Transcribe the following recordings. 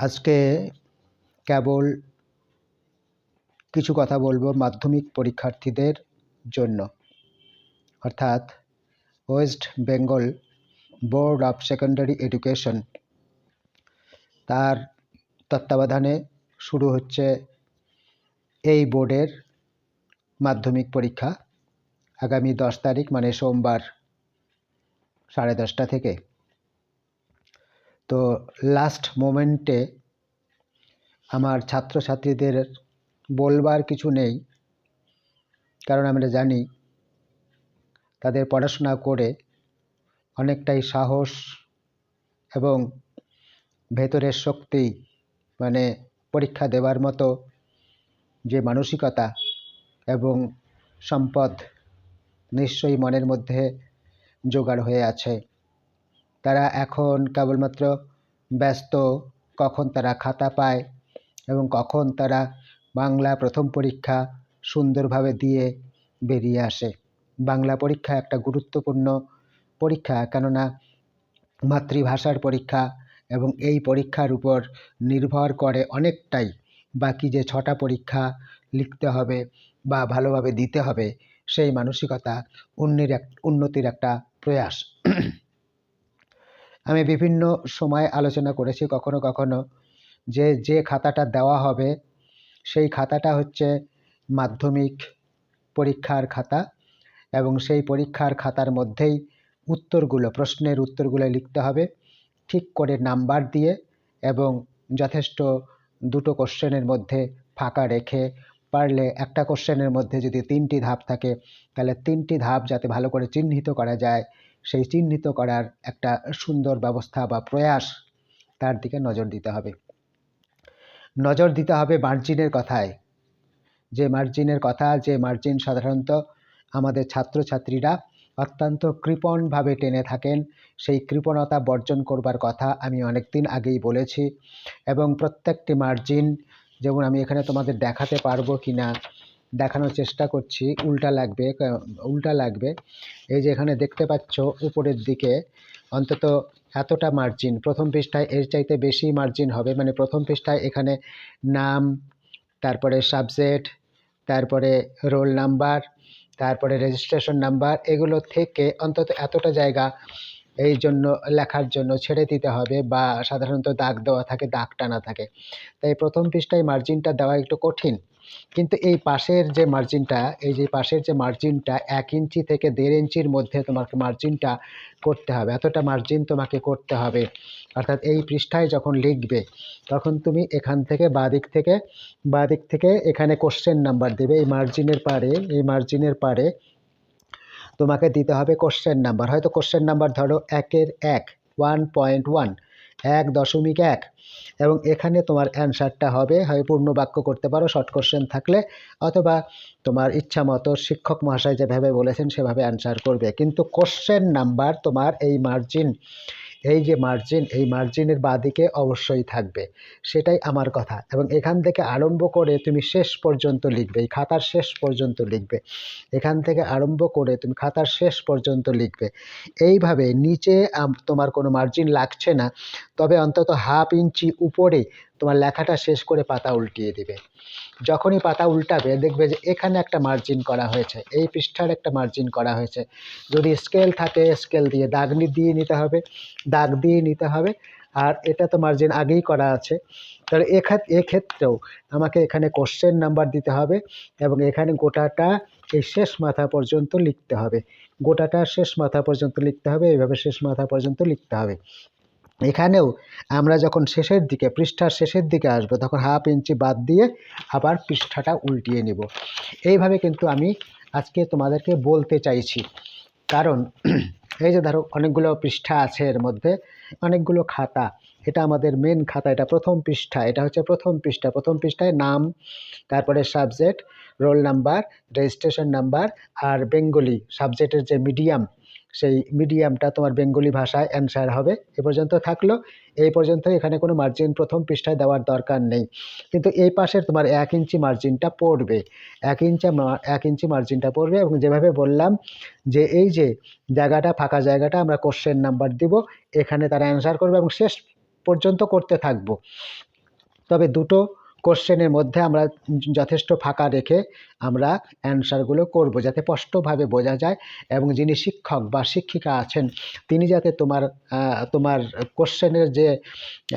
আজকে কেবল কিছু কথা বলব মাধ্যমিক পরীক্ষার্থীদের জন্য। অর্থাৎ West Bengal Board of Secondary Education. তার তত্ত্বাবধানে শুরু হচ্ছে এই বোর্ডের মাধ্যমিক পরীক্ষা আগামী দশ তারিখ মানে সোমবার সাড়ে দশটা থেকে। তো লাস্ট মোমেন্টে আমার ছাত্রছাত্রীদের বলবার কিছু নেই, কারণ আমরা জানি। তাদের পড়াশোনা করে অনেকটাই সাহস এবং ভেতরের শক্তি মানে পরীক্ষা দেওয়ার মতো যে মানসিকতা এবং সম্পদ নিশ্চয়ই মনের মধ্যে জোগাড় হয়ে আছে। তারা এখন কেবলমাত্র ব্যস্ত, কখন তারা খাতা পায় এবং কখন তারা বাংলা প্রথম পরীক্ষা সুন্দরভাবে দিয়ে বেরিয়ে আসে। বাংলা পরীক্ষা একটা গুরুত্বপূর্ণ পরীক্ষা, কেননা মাতৃভাষার পরীক্ষা এবং এই পরীক্ষার উপর নির্ভর করে অনেকটাই বাকি যে ছটা পরীক্ষা লিখতে হবে বা ভালোভাবে দিতে হবে, সেই মানসিকতা উন্নির এক, উন্নতির একটা প্রয়াস। আমি বিভিন্ন সময় আলোচনা করেছি, কখনো কখনো যে যে খাতাটা দেওয়া হবে, সেই খাতাটা হচ্ছে মাধ্যমিক পরীক্ষার খাতা এবং সেই পরীক্ষার খাতার মধ্যেই উত্তরগুলো, প্রশ্নের উত্তরগুলো লিখতে হবে, ঠিক করে নাম্বার দিয়ে এবং যথেষ্ট দুটো কোশ্চেনের মধ্যে ফাঁকা রেখে পারলে একটা কোশ্চেনের মধ্যে যদি তিনটি ধাপ থাকে, তাহলে তিনটি ধাপ যাতে ভালো করে চিহ্নিত করা যায় সেই চিহ্নিত করার একটা সুন্দর ব্যবস্থা বা প্রয়াস তার দিকে নজর দিতে হবে। নজর দিতে হবে মার্জিনের কথায়। যে মার্জিনের কথা, যে মার্জিন সাধারণত আমাদের ছাত্রছাত্রীরা অত্যন্ত কৃপণভাবে টেনে থাকেন, সেই কৃপণতা বর্জন করবার কথা আমি অনেক দিন আগেই বলেছি এবং প্রত্যেকটি মার্জিন, যেমন আমি এখানে তোমাদের দেখাতে পারব কি না দেখানোর চেষ্টা করছি, উল্টা লাগবে উল্টা লাগবে। এই যে এখানে দেখতে পাচ্ছ উপরের দিকে, অন্তত এতটা মার্জিন প্রথম পৃষ্ঠায় এর চাইতে বেশি মার্জিন হবে মানে প্রথম পৃষ্ঠায় এখানে নাম, তারপরে সাবজেক্ট তারপরে রোল নাম্বার তারপরে রেজিস্ট্রেশন নাম্বার এগুলো থেকে অন্তত এতটা জায়গা এই জন্য, লেখার জন্য ছেড়ে দিতে হবে বা সাধারণত দাগ দেওয়া থাকে, দাগ টানা থাকে। তাই প্রথম পৃষ্ঠায় মার্জিনটা দেওয়া একটু কঠিন। কিন্তু এই পাশের যে মার্জিনটা এই যে পাশের যে মার্জিনটা এক ইঞ্চি থেকে দেড় ইঞ্চির মধ্যে তোমাকে মার্জিনটা করতে হবে। এতটা মার্জিন তোমাকে করতে হবে। অর্থাৎ এই পৃষ্ঠায় যখন লিখবে, তখন তুমি এখান থেকে বাদিক থেকে বাদিক থেকে এখানে কোশ্চেন নাম্বার দেবে। এই মার্জিনের পারে, এই মার্জিনের পারে তোমাকে দিতে হবে কোশ্চেন নাম্বার হয়তো কোশ্চেন নাম্বার ধরো একের এক ওয়ান পয়েন্ট ওয়ান এক দশমিক এক। এবং এখানে তোমার অ্যান্সারটা হবে, হয় পূর্ণ বাক্য করতে পারো, শর্ট কোশ্চেন থাকলে, অথবা তোমার ইচ্ছা মতো শিক্ষক মহাশয় যেভাবে বলেছেন সেভাবে অ্যান্সার করবে। কিন্তু কোশ্চেন নাম্বার তোমার এই মার্জিন, এই যে মার্জিন, এই মার্জিনের বাদিকে অবশ্যই থাকবে। সেটাই আমার কথা। এবং এখান থেকে আরম্ভ করে তুমি শেষ পর্যন্ত লিখবে, এই খাতার শেষ পর্যন্ত লিখবে। এখান থেকে আরম্ভ করে তুমি খাতার শেষ পর্যন্ত লিখবে। এইভাবে নিচে তোমার কোনো মার্জিন লাগছে না তবে অন্তত হাফ ইঞ্চি উপরে তোমার লেখাটা শেষ করে পাতা উল্টিয়ে দিবে। যখনই পাতা উল্টাবে, দেখবে যে এখানে একটা মার্জিন করা হয়েছে, এই পৃষ্ঠার একটা মার্জিন করা হয়েছে। যদি স্কেল থাকে স্কেল দিয়ে দাগ দিয়ে নিতে হবে, দাগ দিয়ে নিতে হবে, আর এটা তো মার্জিন আগেই করা আছে। তাহলে এক্ষেত্রেও আমাকে এখানে কোশ্চেন নাম্বার দিতে হবে এবং এখানে গোটাটা এই শেষ মাথা পর্যন্ত লিখতে হবে। গোটাটা শেষ মাথা পর্যন্ত লিখতে হবে, এইভাবে শেষ মাথা পর্যন্ত লিখতে হবে। এখানেও আমরা যখন শেষের দিকে, পৃষ্ঠার শেষের দিকে আসব, তখন হাফ ইঞ্চি বাদ দিয়ে আবার পৃষ্ঠাটা উল্টিয়ে নেব। এইভাবে কিন্তু আমি আজকে তোমাদেরকে বলতে চাইছি। কারণ এই যে ধরো, অনেকগুলো পৃষ্ঠা আছে এর মধ্যে, অনেকগুলো খাতা, এটা আমাদের মেন খাতা, এটা প্রথম পৃষ্ঠা, এটা হচ্ছে প্রথম পৃষ্ঠা, প্রথম পৃষ্ঠায় নাম, তারপরে subject roll number registration number আর বেঙ্গলি সাবজেক্টের যে মিডিয়াম সেই মিডিয়ামটা তোমার বেঙ্গলি ভাষায় অ্যান্সার হবে। এ পর্যন্ত থাকল। এই পর্যন্ত এখানে কোনো মার্জিন প্রথম পৃষ্ঠায় দেওয়ার দরকার নেই। কিন্তু এই পাশের তোমার এক ইঞ্চি মার্জিনটা পড়বে। এক ইঞ্চি এক ইঞ্চি মার্জিনটা পড়বে। এবং যেভাবে বললাম যে এই যে জায়গাটা, ফাঁকা জায়গাটা আমরা কোশ্চেন নাম্বার দিব। এখানে তারা অ্যান্সার করবে এবং শেষ পর্যন্ত করতে থাকব। তবে দুটো কোশ্চেনের মধ্যে আমরা যথেষ্ট ফাঁকা রেখে আমরা অ্যান্সারগুলো করব যাতে স্পষ্টভাবে বোঝা যায় এবং যিনি শিক্ষক বা শিক্ষিকা আছেন, তিনি যাতে তোমার তোমার কোশ্চেনের যে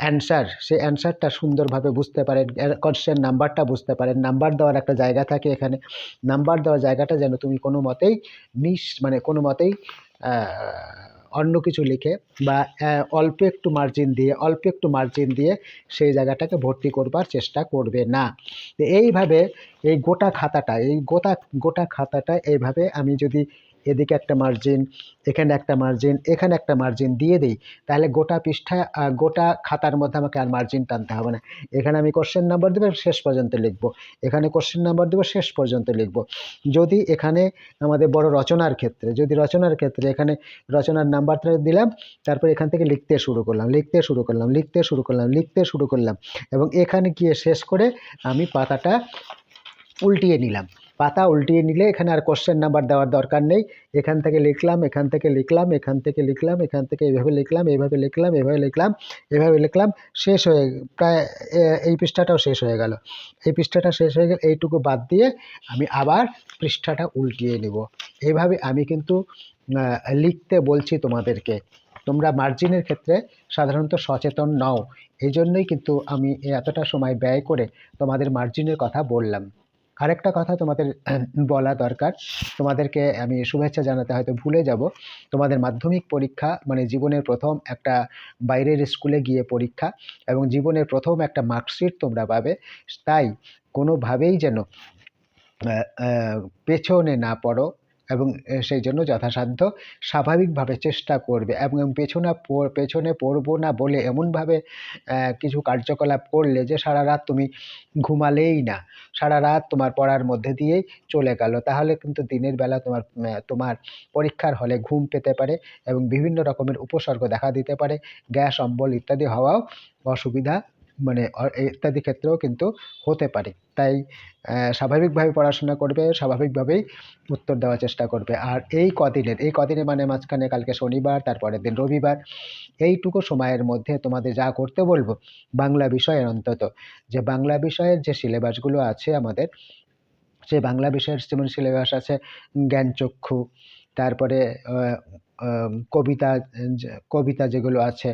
অ্যান্সার, সেই অ্যান্সারটা সুন্দরভাবে বুঝতে পারেন কোশ্চেন নাম্বারটা বুঝতে পারেন। নাম্বার দেওয়ার একটা জায়গা থাকে এখানে। নাম্বার দেওয়ার জায়গাটা যেন তুমি কোনো মতেই মিস মানে কোনো মতেই অন্য কিছু লিখে বা অল্প একটু মার্জিন দিয়ে, অল্প একটু মার্জিন দিয়ে সেই জায়গাটাকে ভর্তি করবার চেষ্টা করবে না। এইভাবে এই গোটা খাতাটা, এই গোটা গোটা খাতাটা এইভাবে আমি যদি এদিকে একটা মার্জিন এখানে একটা মার্জিন এখানে একটা মার্জিন দিয়ে দিই, তাহলে গোটা পৃষ্ঠা গোটা খাতার মধ্যে আমাকে আর মার্জিন টানতে হবে না। এখানে আমি কোশ্চেন নাম্বার দেবো, শেষ পর্যন্ত লিখব। এখানে কোশ্চেন নাম্বার দেবো, শেষ পর্যন্ত লিখব। যদি এখানে আমাদের বড় রচনার ক্ষেত্রে, যদি রচনার ক্ষেত্রে এখানে রচনার নাম্বারটা দিলাম, তারপর এখান থেকে লিখতে শুরু করলাম, লিখতে শুরু করলাম, লিখতে শুরু করলাম, লিখতে শুরু করলাম এবং এখানে গিয়ে শেষ করে আমি পাতাটা উল্টিয়ে নিলাম। পাতা উল্টিয়ে নিলে এখানে আর কোশ্চেন নাম্বার দেওয়ার দরকার নেই। এখান থেকে লিখলাম, এখান থেকে লিখলাম, এখান থেকে লিখলাম, এখান থেকে এইভাবে লিখলাম এইভাবে লিখলাম, এভাবে লিখলাম এভাবে লিখলাম, শেষ হয়ে প্রায় এই পৃষ্ঠাটাও শেষ হয়ে গেল। এই পৃষ্ঠাটা শেষ হয়ে গেল এইটুকু বাদ দিয়ে আমি আবার পৃষ্ঠাটা উল্টিয়ে নেব। এইভাবে আমি কিন্তু লিখতে বলছি তোমাদেরকে। তোমরা মার্জিনের ক্ষেত্রে সাধারণত সচেতন নও। এই জন্যই কিন্তু আমি এতটা সময় ব্যয় করে তোমাদের মার্জিনের কথা বললাম। আরেকটা কথা তোমাদের বলা দরকার। তোমাদেরকে আমি শুভেচ্ছা জানাতে হয়তো ভুলে যাব। তোমাদের মাধ্যমিক পরীক্ষা মানে জীবনের প্রথম একটা বাইরের স্কুলে গিয়ে পরীক্ষা এবং জীবনের প্রথম একটা মার্কশিট তোমরা পাবে। তাই কোনোভাবেই যেন পেছনে না পড়ো। এবং সেই জন্য যথাসাধ্য স্বাভাবিকভাবে চেষ্টা করবে এবং পেছনে পেছনে পড়ব না বলে এমনভাবে কিছু কার্যকলাপ করলে যে সারা রাত তুমি ঘুমালেই না। সারা রাত তোমার পড়ার মধ্যে দিয়েই চলে গেল। তাহলে কিন্তু দিনের বেলা তোমার তোমার পরীক্ষার হলে ঘুম পেতে পারে এবং বিভিন্ন রকমের উপসর্গ দেখা দিতে পারে। গ্যাস, অম্বল ইত্যাদি হওয়াও অসুবিধা মানে ইত্যাদি ক্ষেত্রেও কিন্তু হতে পারে। তাই স্বাভাবিকভাবে পড়াশোনা করবে, স্বাভাবিকভাবেই উত্তর দেওয়ার চেষ্টা করবে। আর এই কদিনের, এই কদিনে মানে মাঝখানে কালকে শনিবার, তারপরের দিন রবিবার, এইটুকু সময়ের মধ্যে তোমাদের যা করতে বলব, বাংলা বিষয়ের অন্তত। যে বাংলা বিষয়ের যে সিলেবাসগুলো আছে আমাদের সেই বাংলা বিষয়ের যেমন সিলেবাস আছে, জ্ঞানচক্ষু, তারপরে কবিতা কবিতা যেগুলো আছে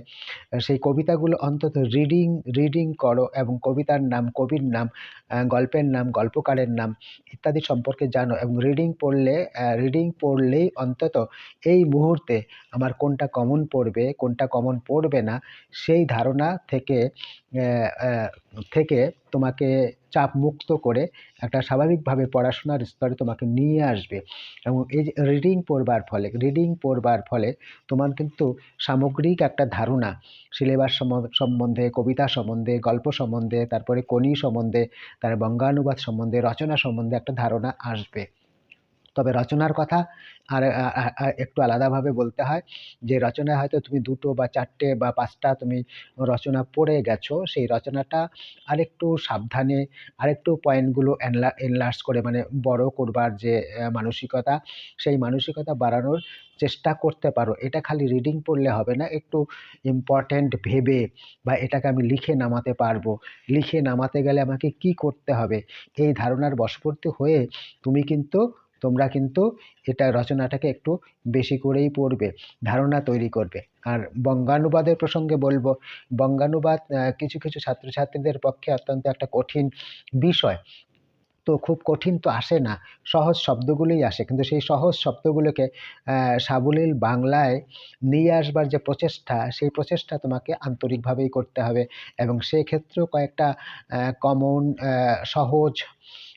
সেই কবিতাগুলো অন্তত রিডিং রিডিং করো এবং কবিতার নাম, কবির নাম গল্পের নাম, গল্পকারের নাম ইত্যাদি সম্পর্কে জানো এবং রিডিং পড়লে রিডিং পড়লেই অন্তত এই মুহূর্তে আমার কোনটা কমন পড়বে, কোনটা কমন পড়বে না, সেই ধারণা থেকে থেকে তোমাকে চাপ মুক্ত করে একটা স্বাভাবিকভাবে পড়াশোনার স্তরে তোমাকে নিয়ে আসবে। এবং এই যে রিডিং পড়বার ফলে রিডিং পড়বার ফলে তোমার কিন্তু সামগ্রিক একটা ধারণা, সিলেবাস সম্ব- সম্বন্ধে, কবিতা সম্বন্ধে, গল্প সম্বন্ধে, তারপরে কনি সম্বন্ধে, তার বঙ্গানুবাদ সম্বন্ধে, রচনা সম্বন্ধে একটা ধারণা আসবে। তবে রচনার কথা আর একটু আলাদাভাবে বলতে হয় যে রচনায় হয়তো তুমি দুটো বা চারটে বা পাঁচটা তুমি রচনা পড়ে গেছো, সেই রচনাটা আরেকটু সাবধানে, আরেকটু পয়েন্টগুলো এনলার্জ করে মানে বড় করবার যে মানসিকতা, সেই মানসিকতা বাড়ানোর চেষ্টা করতে পারো। এটা খালি রিডিং পড়লে হবে না, একটু ইম্পর্ট্যান্ট ভেবে বা এটাকে আমি লিখে নামাতে পারব। লিখে নামাতে গেলে আমাকে কি করতে হবে? এই ধারণার বশবর্তী হয়ে তুমি কিন্তু তোমরা কিন্তু এটা রচনাটাকে একটু বেশি করেই পড়বে, ধারণা তৈরি করবে। আর বঙ্গানুবাদের প্রসঙ্গে বলব, বঙ্গানুবাদ কিছু কিছু ছাত্রছাত্রীদের পক্ষে অত্যন্ত একটা কঠিন বিষয়। তো খুব কঠিন তো আসে না, সহজ শব্দগুলোই আসে। কিন্তু সেই সহজ শব্দগুলোকে সাবলীল বাংলায় নিয়ে আসবার যে প্রচেষ্টা, সেই প্রচেষ্টা তোমাকে আন্তরিকভাবেই করতে হবে। এবং সেক্ষেত্রেও কয়েকটা কমন সহজ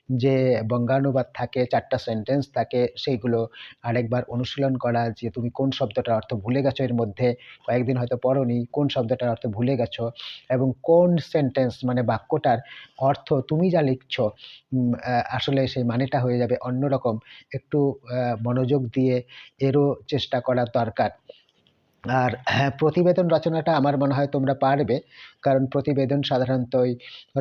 যে বঙ্গানুবাদ থাকে, চারটা সেন্টেন্স থাকে, সেইগুলো আরেকবার অনুশীলন করা যে তুমি কোন শব্দটার অর্থ ভুলে গেছো এর মধ্যে, কয়েকদিন হয়তো পড়োনি, কোন শব্দটার অর্থ ভুলে গেছো এবং কোন সেন্টেন্স মানে বাক্যটার অর্থ তুমি যা লিখছো আসলে সেই মানেটা হয়ে যাবে অন্যরকম। একটু মনোযোগ দিয়ে এরও চেষ্টা করা দরকার। আর হ্যাঁ প্রতিবেদন রচনাটা আমার মনে হয় তোমরা পারবে। কারণ প্রতিবেদন সাধারণত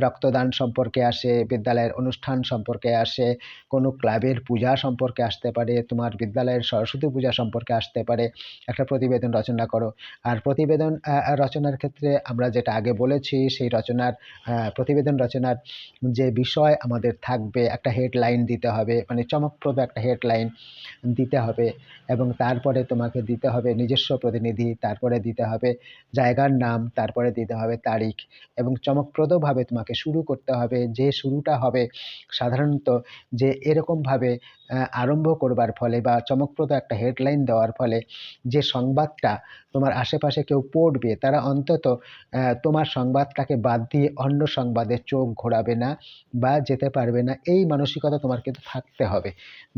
রক্তদান সম্পর্কে আসে, বিদ্যালয়ের অনুষ্ঠান সম্পর্কে আসে, কোনো ক্লাবের পূজা সম্পর্কে আসতে পারে, তোমার বিদ্যালয়ের সরস্বতী পূজা সম্পর্কে আসতে পারে, একটা প্রতিবেদন রচনা করো। আর প্রতিবেদন রচনার ক্ষেত্রে আমরা যেটা আগে বলেছি, সেই রচনার প্রতিবেদন রচনার যে বিষয় আমাদের থাকবে, একটা হেডলাইন দিতে হবে মানে চমকপ্রদ একটা হেডলাইন দিতে হবে এবং তারপরে তোমাকে দিতে হবে নিজস্ব প্রতিনিধি, তারপরে দিতে হবে জায়গার নাম, তারপরে দিতে হবে তারিখ এবং চমকপ্রদভাবে তোমাকে শুরু করতে হবে, যে শুরুটা হবে সাধারণত যে এরকমভাবে আরম্ভ করবার ফলে বা চমকপ্রদ একটা হেডলাইন দেওয়ার ফলে যে সংবাদটা তোমার আশেপাশে কেউ পড়বে, তারা অন্তত তোমার সংবাদটাকে বাদ দিয়ে অন্য সংবাদে চোখ ঘোরাবে না বা যেতে পারবে না। এই মানসিকতা তোমার কিন্তু থাকতে হবে।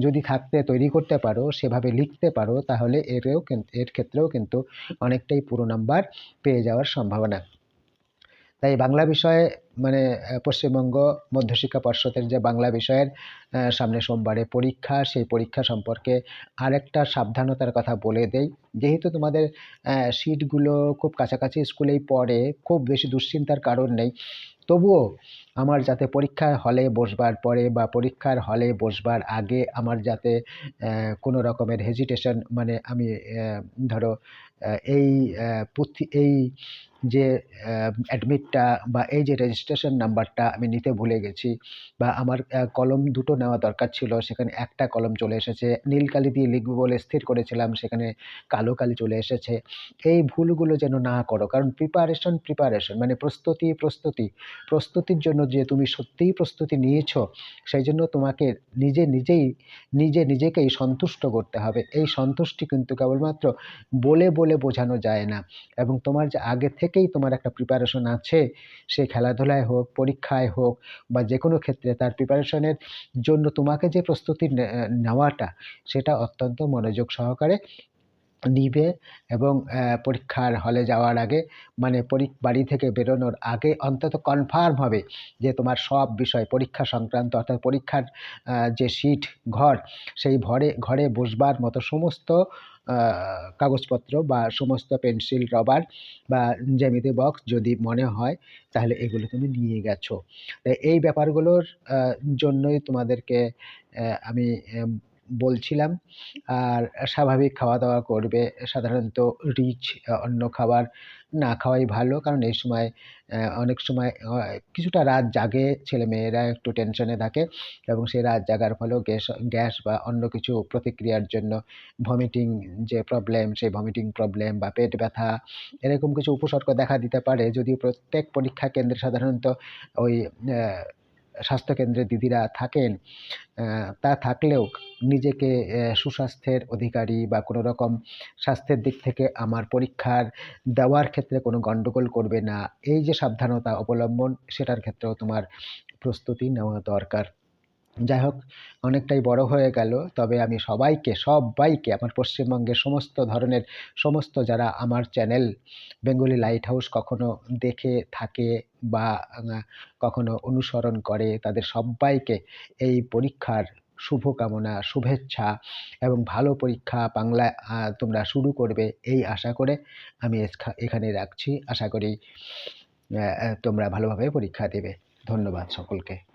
যদি থাকতে তৈরি করতে পারো, সেভাবে লিখতে পারো, তাহলে এরেও এর ক্ষেত্রেও কিন্তু অনেকটাই পুরো নাম্বার পেয়ে যাওয়ার সম্ভাবনা। তাই বাংলা বিষয়ে মানে পশ্চিমবঙ্গ মধ্যশিক্ষা পর্ষদের যে বাংলা বিষয়ের সামনে সোমবারে পরীক্ষা, সেই পরীক্ষা সম্পর্কে আরেকটা সাবধানতার কথা বলে দেই। যেহেতু তোমাদের সিটগুলো খুব কাছাকাছি স্কুলেই পড়ে, খুব বেশি দুশ্চিন্তার কারণ নেই। তবুও আমার যাতে পরীক্ষার হলে বসবার পরে বা পরীক্ষার হলে বসবার আগে আমার যাতে কোনো রকমের হেজিটেশন মানে আমি ধরো এই পুথি, এই যে অ্যাডমিটটা বা এই যে রেজিস্ট্রেশন নাম্বারটা আমি নিতে ভুলে গেছি বা আমার কলম দুটো নেওয়া দরকার ছিল, সেখানে একটা কলম চলে এসেছে, নীল কালি দিয়ে লিখব বলে স্থির করেছিলাম, সেখানে কালো কালি চলে এসেছে। এই ভুলগুলো যেন না করো, কারণ প্রিপারেশন প্রিপারেশন মানে প্রস্তুতি প্রস্তুতি। প্রস্তুতির জন্য যে তুমি সত্যিই প্রস্তুতি নিয়েছো, সেই জন্য তোমাকে নিজে নিজেই, নিজে নিজেকেই সন্তুষ্ট করতে হবে। এই সন্তুষ্টি কিন্তু কেবলমাত্র বলে বলে বোঝানো যায় না। এবং তোমার যে আগে থেকেই তোমার একটা প্রিপারেশন আছে। সে খেলাধুলায় হোক, পরীক্ষায় হোক, বা যে কোনো ক্ষেত্রে তার প্রিপারেশনের জন্য তোমাকে যে প্রস্তুতি নেওয়াটা, সেটা অত্যন্ত মনোযোগ সহকারে নিবে এবং পরীক্ষার হলে যাওয়ার আগে মানে বাড়ি থেকে বেরোনোর আগে অন্তত কনফার্ম হবে যে তোমার সব বিষয়, পরীক্ষা সংক্রান্ত অর্থাৎ পরীক্ষার যে সিট ঘর, সেই ঘরে ঘরে বসবার মতো সমস্ত কাগজপত্র বা সমস্ত পেন্সিল রবার বা জ্যামিতি বক্স যদি মনে হয়, তাহলে এগুলো তুমি নিয়ে গেছো। এই ব্যাপারগুলোর জন্যই তোমাদেরকে আমি বলছিলাম। আর স্বাভাবিক খাওয়া দাওয়া করবে, সাধারণত রিচ অন্য খাবার না খাওয়াই ভালো। কারণ এই সময় অনেক সময় কিছুটা রাত জাগে, ছেলেমেয়েরা একটু টেনশনে থাকে এবং সেই রাত জাগার ফলেও গ্যাস গ্যাস বা অন্য কিছু প্রতিক্রিয়ার জন্য ভমিটিং যে প্রবলেম সেই ভমিটিং প্রবলেম বা পেট ব্যথা, এরকম কিছু উপসর্গ দেখা দিতে পারে। যদিও প্রত্যেক পরীক্ষা কেন্দ্রে সাধারণত ওই স্বাস্থ্যকেন্দ্রে দিদিরা থাকেন তা থাকলেও নিজেকে সুস্বাস্থ্যের অধিকারী বা কোনো রকম স্বাস্থ্যের দিক থেকে আমার পরীক্ষার দেওয়ার ক্ষেত্রে কোনো গণ্ডগোল করবে না। এই যে সাবধানতা অবলম্বন, সেটার ক্ষেত্রেও তোমার প্রস্তুতি নেওয়া দরকার। যাই হোক অনেকটাই বড় হয়ে গেল। তবে আমি সবাইকে সবাইকে, আমার পশ্চিমবঙ্গের সমস্ত ধরনের, সমস্ত যারা আমার চ্যানেল বেঙ্গলি লাইট হাউস কখনো দেখে থাকে বা কখনো অনুসরণ করে, তাদের সবাইকে এই পরীক্ষার শুভকামনা, শুভেচ্ছা এবং ভালো পরীক্ষা বাংলা তোমরা শুরু করবে এই আশা করে আমি এখানে রাখছি। আশা করি তোমরা ভালোভাবে পরীক্ষা দেবে। ধন্যবাদ সকলকে।